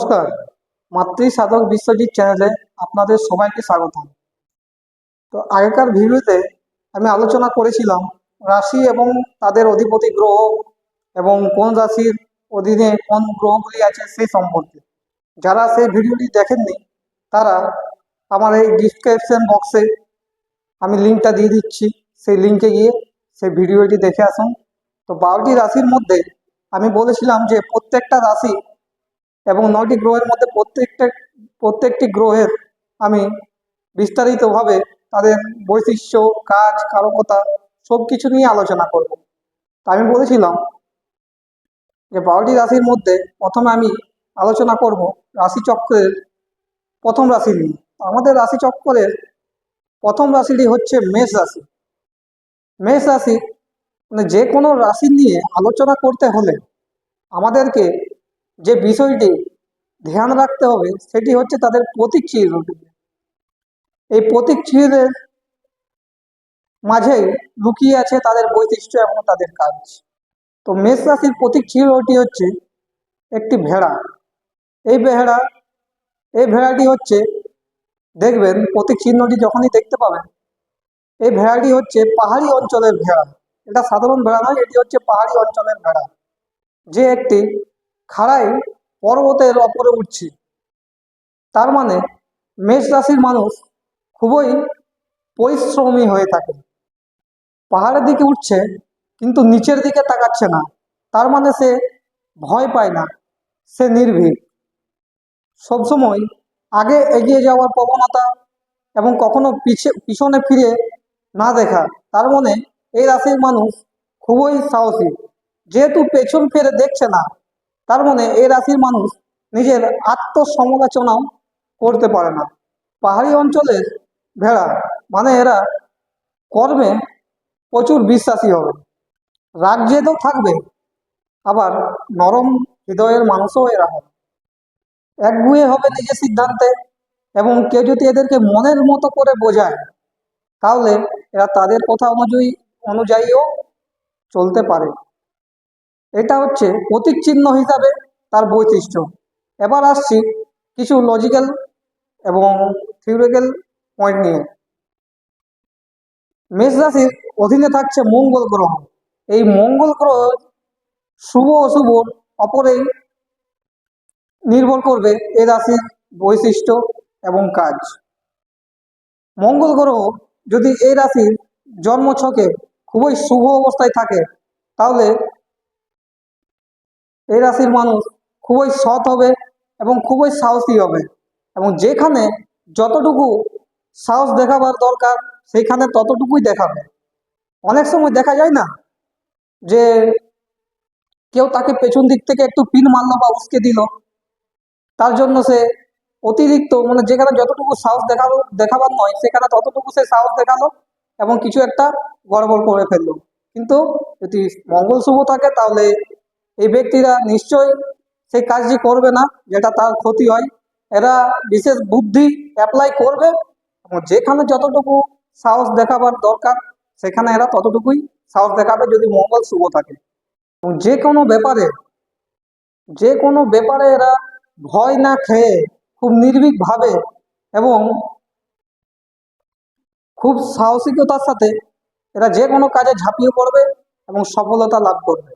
নমস্কার। মাতৃ সাধক বিশ্বজিৎ চ্যানেলে আপনাদের সবাইকে স্বাগতম। তো আগেকার ভিডিওতে আমি আলোচনা করেছিলাম রাশি এবং তাদের অধিপতি গ্রহ এবং কোন রাশির অধীনে কোন গ্রহগুলি আছে সেই সম্পর্কে। যারা সেই ভিডিওটি দেখেননি, তারা আমার এই ডিসক্রিপশন বক্সে আমি লিঙ্কটা দিয়ে দিচ্ছি। সেই লিঙ্কে গিয়ে সেই ভিডিওটি দেখে আসুন। তো বারোটি রাশির মধ্যে আমি বলেছিলাম যে প্রত্যেকটা রাশি এবং নয়টি গ্রহের মধ্যে প্রত্যেকটা, প্রত্যেকটি গ্রহের আমি বিস্তারিতভাবে তাদের বৈশিষ্ট্য, কাজ, কারকতা সব কিছু নিয়ে আলোচনা করব। তা আমি বলেছিলাম যে বারোটি রাশির মধ্যে প্রথমে আমি আলোচনা করব রাশিচক্রের প্রথম রাশি নিয়ে। আমাদের রাশিচক্রের প্রথম রাশিটি হচ্ছে মেষ রাশি। মেষ রাশি মানে যে কোনো রাশি নিয়ে আলোচনা করতে হলে আমাদেরকে যে বিষয়টি ধ্যান রাখতে হবে, সেটি হচ্ছে তাদের প্রতীক চিহ্ন। এই প্রতীক চিহ্নের লুকিয়ে আছে তাদের বৈশিষ্ট্য এবং তাদের কাজ। তো মেষ রাশির প্রতীক চিহ্নটি হচ্ছে একটি ভেড়া। এই ভেড়া, এই ভেড়াটি হচ্ছে, দেখবেন, প্রতীক চিহ্নটি যখনই দেখতে পাবেন, এই ভেড়াটি হচ্ছে পাহাড়ি অঞ্চলের ভেড়া। এটা সাধারণ ভেড়া নয়, এটি হচ্ছে পাহাড়ি অঞ্চলের ভেড়া। যে একটি খাড়াই পর্বতের ওপরে উঠছে। তার মানে মেষ রাশির মানুষ খুবই পরিশ্রমী হয়ে থাকে। পাহাড়ের দিকে উঠছে কিন্তু নিচের দিকে তাকাচ্ছে না। তার মানে সে ভয় পায় না, সে নির্ভীক। সবসময় আগে এগিয়ে যাওয়ার প্রবণতা এবং কখনো পিছে, পিছনে ফিরে না দেখা, তার মানে এই রাশির মানুষ খুবই সাহসী। যেহেতু পেছন ফিরে দেখছে না তার মানে এই রাশির মানুষ নিজের আত্মসমালোচনাও করতে পারে না। পাহাড়ি অঞ্চলের ভেড়া মানে এরা কর্মে প্রচুর বিশ্বাসী হবে। রাগ জেদও থাকবে, আবার নরম হৃদয়ের মানুষও এরা হবে। একগুয়ে হবে নিজের সিদ্ধান্তে এবং কেউ যদি এদেরকে মনের মতো করে বোঝায়, তাহলে এরা তাদের কথা অনুযায়ী অনুযায়ীও চলতে পারে। এটা হচ্ছে প্রতীক চিহ্ন হিসাবে তার বৈশিষ্ট্য। এবার আসছি কিছু লজিক্যাল এবং থিওরিক্যাল পয়েন্ট নিয়ে। মেষ রাশির অধীনে থাকছে মঙ্গল গ্রহ। এই মঙ্গল গ্রহ শুভ অশুভ অপরেই নির্ভর করবে এ রাশির বৈশিষ্ট্য এবং কাজ। মঙ্গল গ্রহ যদি এই রাশির জন্মছকে খুবই শুভ অবস্থায় থাকে, তাহলে এই রাশির মানুষ খুবই সৎ হবে এবং খুবই সাহসী হবে। এবং যেখানে যতটুকু সাহস দেখাবার দরকার, সেইখানে ততটুকুই দেখাবে। অনেক সময় দেখা যায় না যে কেউ তাকে পেছন দিক থেকে একটু পিন মারলো বা উস্কে দিল। তার জন্য সে অতিরিক্ত মানে যেখানে যতটুকু সাহস দেখাল, দেখাবার নয়, সেখানে ততটুকু সে সাহস দেখাল এবং কিছু একটা গড়বড় করে ফেলল। কিন্তু যদি মঙ্গল শুভ থাকে, তাহলে এই ব্যক্তিরা নিশ্চয় সেই কাজটি করবে না, যেটা তার ক্ষতি হয়। এরা বিশেষ বুদ্ধি অ্যাপ্লাই করবে এবং যেখানে যতটুকু সাহস দেখাবার দরকার, সেখানে এরা ততটুকুই সাহস দেখাবে যদি মঙ্গল শুভ থাকে। এবং যে কোনো ব্যাপারে, যে কোনো ব্যাপারে এরা ভয় না খেয়ে খুব নির্ভীকভাবে এবং খুব সাহসিকতার সাথে এরা যে কোনো কাজে ঝাঁপিয়ে পড়বে এবং সফলতা লাভ করবে।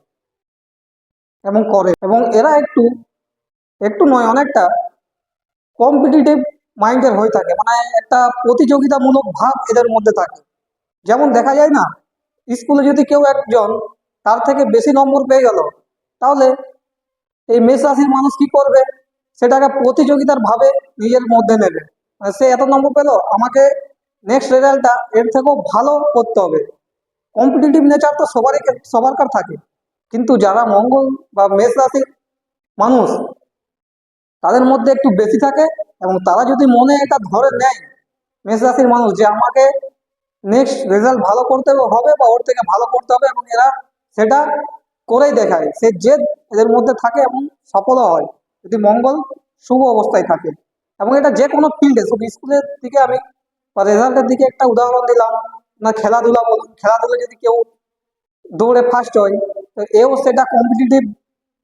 এবং করে। এবং এরা একটু একটু নয়, অনেকটা কম্পিটিটিভ মাইন্ডের হয়ে থাকে। মানে একটা প্রতিযোগিতামূলক ভাব এদের মধ্যে থাকে। যেমন দেখা যায় না, স্কুলে যদি কেউ একজন তার থেকে বেশি নম্বর পেয়ে গেল, তাহলে এই মেষ রাশির মানুষ কি করবে? সেটাকে প্রতিযোগিতার ভাবে নিজের মধ্যে নেবে। মানে সে এত নম্বর পেল, আমাকে নেক্সট রেজাল্টটা এর থেকেও ভালো করতে হবে। কম্পিটিটিভ নেচার তো সবারই, সবারকার থাকে। কিন্তু যারা মঙ্গল বা মেষ রাশির মানুষ, তাদের মধ্যে একটু বেশি থাকে এবং তারা যদি মনে এটা ধরে নেয়, মেষ রাশির মানুষ যে আমাকে নেক্সট রেজাল্ট ভালো করতে হবে বা ওর থেকে ভালো করতে হবে এবং এরা সেটা করেই দেখায়। সে জেদ এদের মধ্যে থাকে এবং সফলও হয়, যদি মঙ্গল শুভ অবস্থায় থাকে। এবং এটা যে কোনো ফিল্ডে শুধু স্কুলের দিকে আমি বা রেজাল্টের দিকে একটা উদাহরণ দিলাম, না খেলাধুলা বলুন। খেলাধুলা যদি কেউ দৌড়ে ফার্স্ট হয় তো এও সেটা কম্পিটিটিভ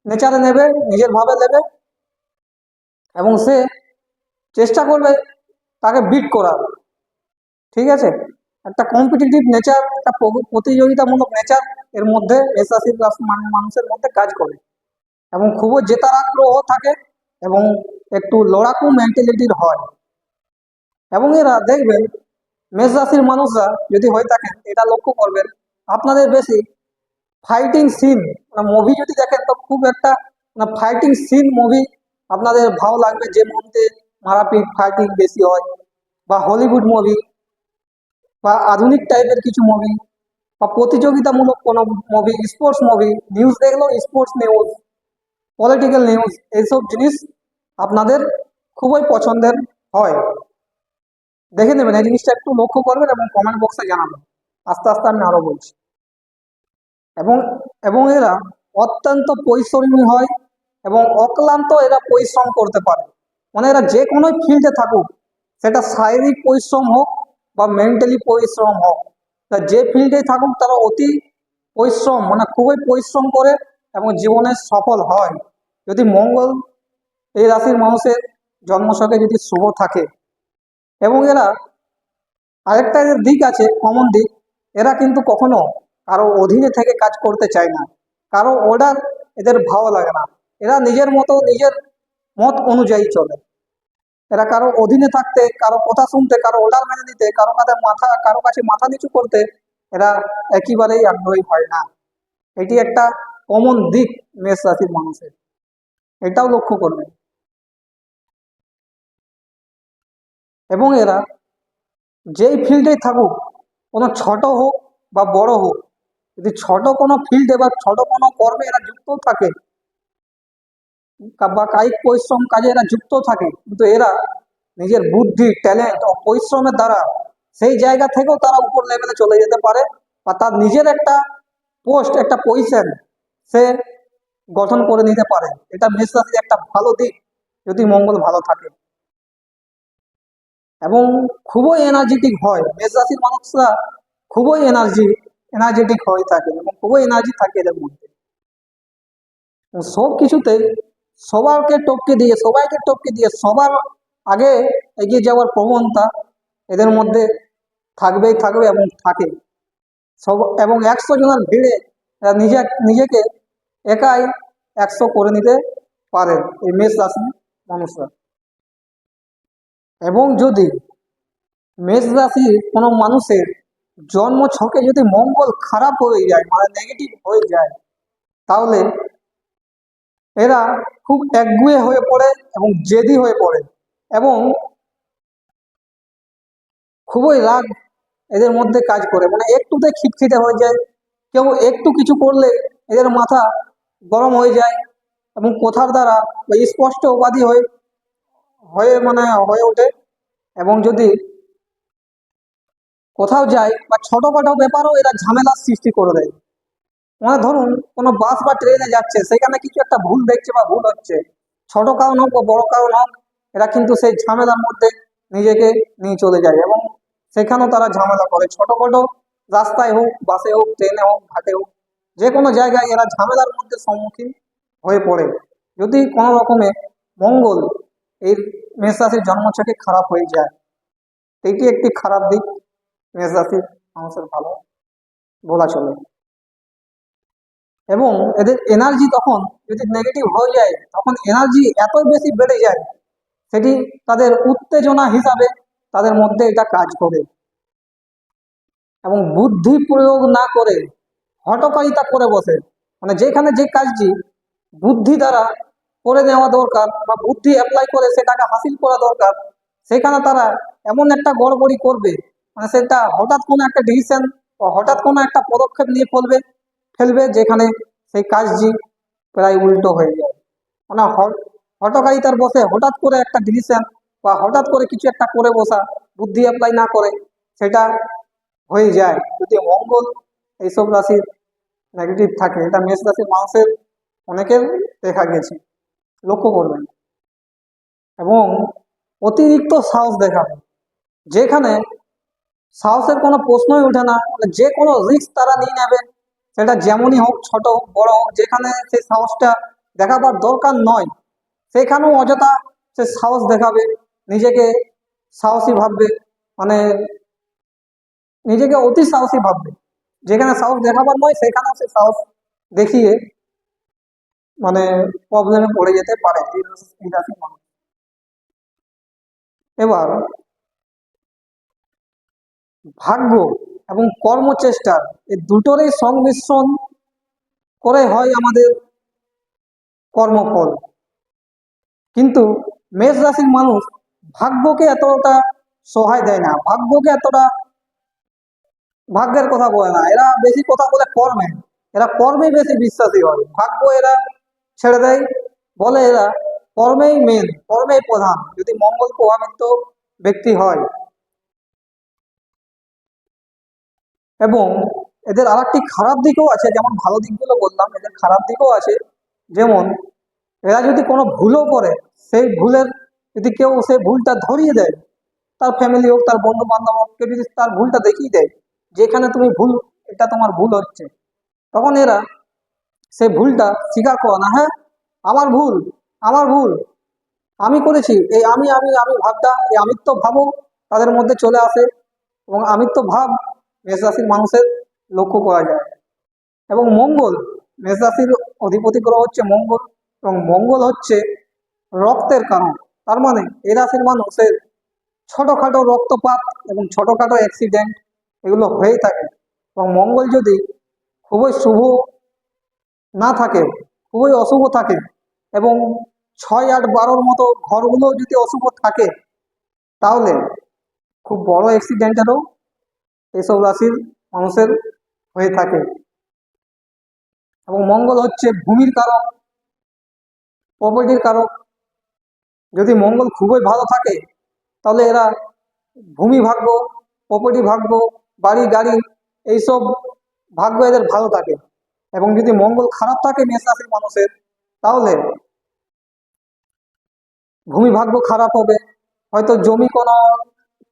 নেচারে নেবে, নিজের ভাবে নেবে এবং সে চেষ্টা করবে তাকে বিট করার। ঠিক আছে? একটা কম্পিটিটিভ নেচার একটা প্রতিযোগিতামূলক নেচার এর মধ্যে এসআসি প্লাস মানুষের মধ্যে কাজ করে এবং খুবই জেতার আগ্রহ থাকে এবং একটু লড়াকু মেন্টালিটির হয়। এবং এরা দেখবেন, মেষ রাশির মানুষরা যদি হয়ে থাকেন, এটা লক্ষ্য করবেন, আপনাদের বেশি ফাইটিং সিন মানে মুভি যদি দেখেন তো খুব একটা ফাইটিং সিন মুভি আপনাদের ভালো লাগবে যে মুভিতে মারাপিট ফাইটিং বেশি হয়, বা হলিউড মুভি বা আধুনিক টাইপের কিছু মুভি বা প্রতিযোগিতামূলক কোনো মুভি স্পোর্টস মুভি নিউজ দেখলেও স্পোর্টস নিউজ পলিটিক্যাল নিউজ এইসব জিনিস আপনাদের খুবই পছন্দের হয়। দেখে নেবেন, এই জিনিসটা একটু লক্ষ্য করবেন এবং কমেন্ট বক্সে জানাবেন। আস্তে আস্তে আমি আরও বলছি। এবং এবং এরা অত্যন্ত পরিশ্রমী হয় এবং অক্লান্ত এরা পরিশ্রম করতে পারে। মানে এরা যে কোনো ফিল্ডে থাকুক, সেটা শারীরিক পরিশ্রম হোক বা মেন্টালি পরিশ্রম হোক, তা যে ফিল্ডে থাকুক তারা অতি পরিশ্রম মানে খুবই পরিশ্রম করে এবং জীবনে সফল হয়। যদি মঙ্গল এই রাশির মানুষের জন্মশকে যদি শুভ থাকে এবং এরা আরেকটা এদের দিক আছে কমন দিক, এরা কিন্তু কখনো কারও অধীনে থেকে কাজ করতে চায় না। কারও অর্ডার এদের ভালো লাগে না। এরা নিজের মতো নিজের মত অনুযায়ী চলে। এরা কারও অধীনে থাকতে, কারও কথা শুনতে, কারও অর্ডার মেনে নিতে, কারও কাছে মাথা, কারও কাছে মাথা নিচু করতে এরা একেবারেই আগ্রহী হয় না। এটি একটা কমন দিক মেষ রাশির মানুষের। এটাও লক্ষ্য করবে এবং এরা যেই ফিল্ডেই থাকুক, কোনো ছোট হোক বা বড় হোক যদি ছোট কোনো ফিল্ডে বা ছোট কোনো কর্মে এরা যুক্ত থাকে, বা কায়িক পরিশ্রম কাজে এরা যুক্ত থাকে, কিন্তু এরা নিজের বুদ্ধি ট্যালেন্ট ও পরিশ্রমের দ্বারা সেই জায়গা থেকেও তারা উপর লেভেলে চলে যেতে পারে বা তার নিজের একটা পোস্ট একটা পজিশন সে গঠন করে নিতে পারে। এটা মেষ রাশির একটা ভালো দিক, যদি মঙ্গল ভালো থাকে। এবং খুবই এনার্জেটিক হয়। মেষ রাশির মানুষরা খুবই এনার্জি এনার্জেটিক হয়ে থাকে এবং খুবই এনার্জি থাকে এদের মধ্যে। সব কিছুতেই সবাইকে টপকে দিয়ে, সবাইকে টপকে দিয়ে সবার আগে এগিয়ে যাওয়ার প্রবণতা এদের মধ্যে থাকবেই থাকবে এবং থাকে। সব এবং একশো জনের ভিড়ে এরা নিজে, নিজেকে একাই একশো করে নিতে পারে এই মেষ রাশি মানুষরা এবং যদি মেষ রাশি কোনো মানুষের জন্ম ছকে যদি মঙ্গল খারাপ হয়ে যায় মানে নেগেটিভ হয়ে যায়, তাহলে এরা খুব একগুয়ে হয়ে পড়ে এবং জেদি হয়ে পড়ে এবং খুবই রাগ এদের মধ্যে কাজ করে। মানে একটুতে খিটখিটে হয়ে যায়, কেউ একটু কিছু করলে এদের মাথা গরম হয়ে যায় এবং কথার দ্বারা স্পষ্ট উপাধি হয়ে হয়ে মানে হয়ে ওঠে এবং যদি কোথাও যায় বা ছোটখাটো ব্যাপারও এরা ঝামেলার সৃষ্টি করে দেয়। মানে ধরুন, কোনো বাস বা ট্রেনে যাচ্ছে, সেখানে কিছু একটা ভুল দেখছে বা ভুল হচ্ছে। ছোট কারণ হোক বা বড় কারণ হোক, এরা কিন্তু সেই ঝামেলার মধ্যে নিজেকে নিয়ে চলে যায় এবং সেখানেও তারা ঝামেলা করে। ছোটখাটো রাস্তায় হোক, বাসে হোক, ট্রেনে হোক, ঘাটে হোক, যে কোনো জায়গায় এরা ঝামেলার মধ্যে সম্মুখীন হয়ে পড়ে। যদি কোনো রকমে মঙ্গল এই মেষ রাশির জন্মছকে খারাপ হয়ে যায় এটি একটি খারাপ দিক। রাশির মানুষের ভালো। বলা চলে। এবং এদের এনার্জি তখন যদি নেগেটিভ হয়ে যায়, তখন এনার্জি এতই বেশি বেড়ে যায়, সেটি তাদের উত্তেজনা হিসাবে তাদের মধ্যে এটা কাজ করে। এবং বুদ্ধি প্রয়োগ না করে হটকারিতা করে বসে। মানে যেখানে যে কাজটি বুদ্ধি দ্বারা করে নেওয়া দরকার বা বুদ্ধি অ্যাপ্লাই করে সেটাকে হাসিল করা দরকার, সেখানে তারা এমন একটা গড়বড়ি করবে মানে সেটা হঠাৎ কোনো একটা ডিসিশন হঠাৎ কোনো একটা পদক্ষেপ নিয়ে ফেলবে ফেলবে যেখানে সেই কাজটি প্রায় উল্টো হয়ে যায়। মানে হটকারিতার বসে হঠাৎ করে একটা ডিসিশন বা হঠাৎ করে কিছু একটা করে বসা, বুদ্ধি অ্যাপ্লাই না করে, সেটা হয়ে যায়। যদি মঙ্গল এইসব রাশির নেগেটিভ থাকে, এটা মেষ রাশির মানুষের অনেকের দেখা গেছে। লক্ষ্য করবেন। এবং অতিরিক্ত সাহস দেখাবে। যেখানে সাহসের কোনো প্রশ্নই ওঠে না। মানে যে কোনো রিস্ক তারা নিয়ে নেবে। সেটা যেমনই হোক, ছোট হোক, বড় হোক, যেখানে সেই সাহসটা দেখাবার দরকার নয়, সেখানেও অযথা সে সাহস দেখাবে, নিজেকে সাহসী ভাববে মানে নিজেকে অতি সাহসী ভাববে। যেখানে সাহস দেখাবার নয়, সেখানেও সে সাহস দেখিয়ে মানে প্রবলেমে পড়ে যেতে পারে। এবার ভাগ্য এবং কর্মচেষ্টার এই দুটোরই সংমিশ্রণ করে হয় আমাদের কর্মফল। কিন্তু মেষ রাশির মানুষ ভাগ্যকে এতটা সহায় দেয় না, ভাগ্যকে এতটা ভাগ্যের কথা বলে না। এরা বেশি কথা বলে কর্মে, এরা কর্মে বেশি বিশ্বাসী হয়। ভাগ্য এরা ছেড়ে দেয়, বলে এরা কর্মেই মেন কর্মেই প্রধান। যদি মঙ্গল প্রভাবিত ব্যক্তি হয় এবং এদের আর একটি খারাপ দিকও আছে, যেমন ভালো দিকগুলো বললাম, এদের খারাপ দিকও আছে। যেমন এরা যদি কোনো ভুলও করে, সেই ভুলের যদি কেউ সেই ভুলটা ধরিয়ে দেয়, তার ফ্যামিলি হোক, তার বন্ধু বান্ধব হোক, কেউ যদি তার ভুলটা দেখিয়ে দেয়, যেখানে তুমি ভুল, এটা তোমার ভুল হচ্ছে, তখন এরা সেই ভুলটা স্বীকার করে না হ্যাঁ আমার ভুল আমার ভুল, আমি করেছি, এই আমি আমি আমি ভাবটা, এই আমিত্ব ভাবও তাদের মধ্যে চলে আসে এবং আমিত্ব ভাব মেষ রাশির মানুষের লক্ষ্য করা যায়। এবং মঙ্গল মেষ রাশির অধিপতি গ্রহ হচ্ছে মঙ্গল এবং মঙ্গল হচ্ছে রক্তের কারণ। তার মানে এই রাশির মানুষের ছোটোখাটো রক্তপাত এবং ছোটোখাটো অ্যাক্সিডেন্ট এগুলো হয়েই থাকে। এবং মঙ্গল যদি খুবই শুভ না থাকে, খুবই অশুভ থাকে এবং ছয় আট বারোর মতো ঘরগুলো যদি অশুভ থাকে, তাহলে খুব বড় অ্যাক্সিডেন্টেরও এসব রাশির মানুষের হয়ে থাকে। এবং মঙ্গল হচ্ছে ভূমির কারক প্রপার্টির কারক। যদি মঙ্গল খুবই ভালো থাকে, তাহলে এরা ভূমি ভাগ্য প্রপার্টি ভাগ্য, বাড়ি, গাড়ি, এইসব ভাগ্য এদের ভালো থাকে। এবং যদি মঙ্গল খারাপ থাকে মেষ রাশির মানুষের, তাহলে ভূমি ভাগ্য খারাপ হবে। হয়তো জমি কোনো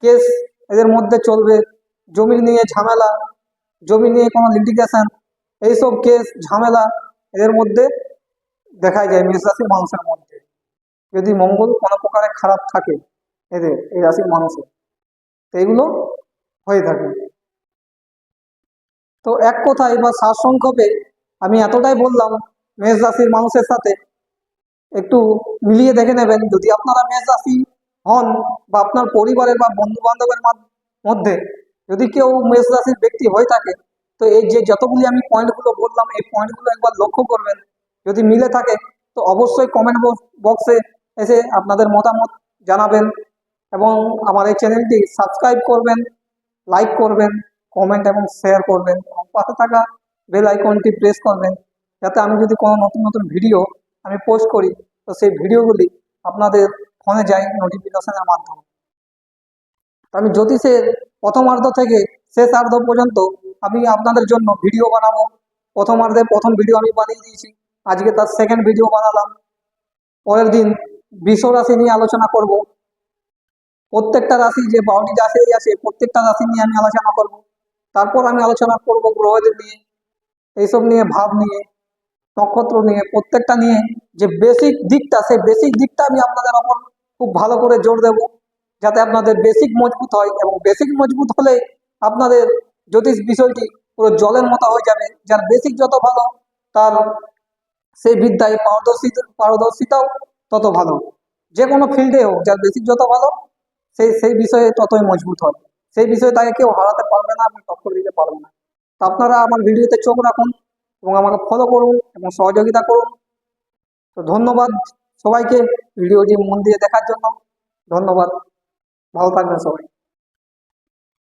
কেস এদের মধ্যে চলবে। জমি নিয়ে ঝামেলা জমি নিয়ে কোনো লিটিগেশন এইসব কেস ঝামেলা, এদের মধ্যে দেখা যায় মেষ রাশির মানুষের মধ্যে। যদি মঙ্গল কোনো প্রকারে খারাপ থাকে, এদের, এই রাশির মানুষের, তো এগুলো হয়ে থাকে। তো এক কথায় বা সারসংক্ষেপে আমি এতটাই বললাম, মেষ রাশির মানুষের সাথে একটু মিলিয়ে দেখে নেবেন। যদি আপনারা মেষ রাশি হন বা আপনার পরিবারের বা বন্ধু বান্ধবের মধ্যে যদি কেউ মেষ রাশির ব্যক্তি হয়ে থাকে, তো এই যে যতগুলি আমি পয়েন্টগুলো বললাম, এই পয়েন্টগুলো একবার লক্ষ্য করবেন। যদি মিলে থাকে, তো অবশ্যই কমেন্ট বক্সে এসে আপনাদের মতামত জানাবেন এবং আমার এই চ্যানেলটি সাবস্ক্রাইব করবেন লাইক করবেন কমেন্ট এবং শেয়ার করবেন। এবং পাশে থাকা বেল আইকনটি প্রেস করবেন, যাতে আমি যদি কোনো নতুন নতুন ভিডিও আমি পোস্ট করি, তো সেই ভিডিওগুলি আপনাদের ফোনে যায় নোটিফিকেশনের মাধ্যমে। আমি জ্যোতিষের প্রথমার্ধ থেকে শেষ শেষার্ধ পর্যন্ত আমি আপনাদের জন্য ভিডিও বানাবো। প্রথমার্ধে প্রথম ভিডিও আমি বানিয়ে দিয়েছি। আজকে তার সেকেন্ড ভিডিও বানালাম। পরের দিন বিশ্ব রাশি নিয়ে আলোচনা করব। প্রত্যেকটা রাশি যে বারোটি রাশি আছে, প্রত্যেকটা রাশি নিয়ে আমি আলোচনা করব। তারপর আমি আলোচনা করব গ্রহদের নিয়ে, এইসব নিয়ে, ভাব নিয়ে, নক্ষত্র নিয়ে, প্রত্যেকটা নিয়ে যে বেসিক দিকটা, সেই বেসিক দিকটা আমি আপনাদের ওপর খুব ভালো করে জোর দেব। যাতে আপনাদের বেসিক মজবুত হয় এবং বেসিক মজবুত হলে আপনাদের জ্যোতিষ বিষয়টি পুরো জলের মতো হয়ে যাবে। যার বেসিক যত ভালো, তার সেই বিদ্যায় পারদর্শী, পারদর্শিতাও তত ভালো। যে কোনো ফিল্ডে হোক, যার বেসিক যত ভালো, সেই সেই বিষয়ে ততই মজবুত হয়। সেই বিষয়ে তাকে কেউ হারাতে পারবে না আপনি টক্কর দিতে পারবে না। তো আপনারা আমার ভিডিওতে চোখ রাখুন এবং আমাকে ফলো করুন এবং সহযোগিতা করুন। তো ধন্যবাদ সবাইকে ভিডিওটি মন দিয়ে দেখার জন্য। ধন্যবাদ। 老板的手里